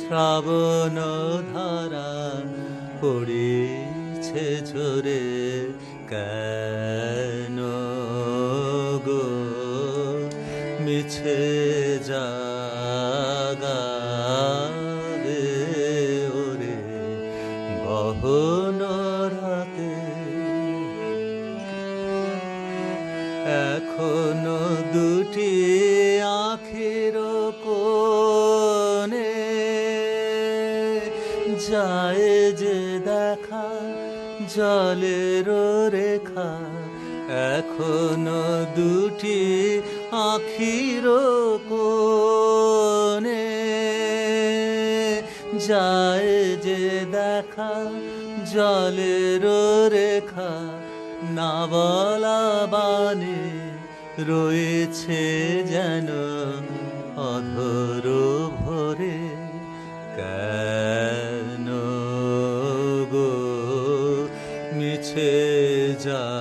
শ্রাবণ ধারা পড়িছে ঝরে কেন গো মিছে জাগাবে ওরে? রাতে এখনও দুটি আখের কোণে যায় যে দেখা জলের রেখা। এখনও দুটি আখির কোণে যায় যে দেখা জলের রেখা। না বলা বানে রয়েছে যেন জাগাবে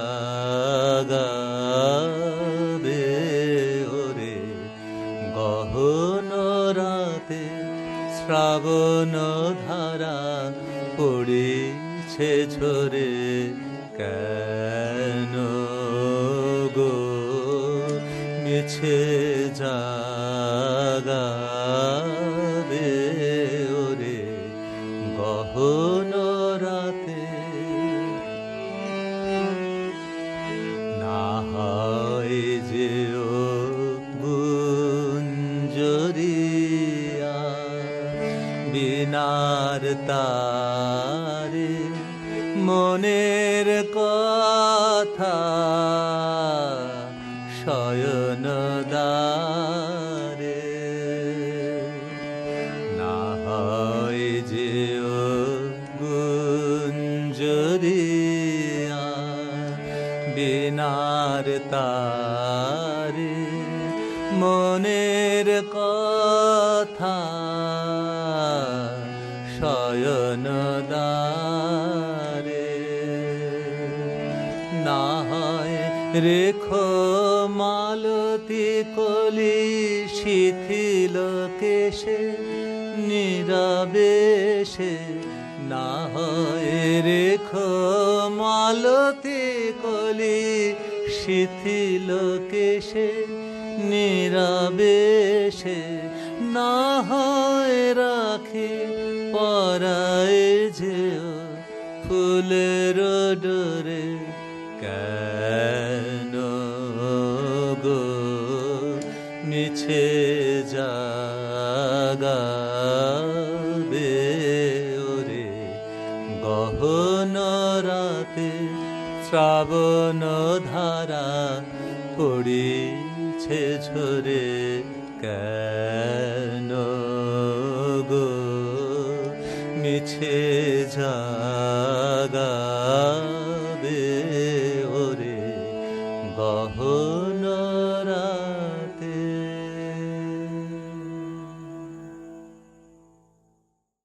ওরে। গহন রাতে শ্রাবণ ধারা পড়েছে ঝরে। কেন গো? মিছে জাগাবে বিনার তারে মনের কথা শয়ন দারে না হয় যে গুঞ্জরিয়া বিনার তারে মনের কথা, শয়ন দারে না হয় রেখো মালতি কলি, শিথিল কেশে, নিরাবেশে। না হয় রেখো মালতি কলি, শিথিল কেশে, নিরাবেশে। না হয় রাখে পরায় যেও ফুলের ডোরে কেন গো মিছে জাগাবে ওরে গহন রাতে শ্রাবণ ধারা পড়িছে ঝরে কেন গো? মিছে জাগা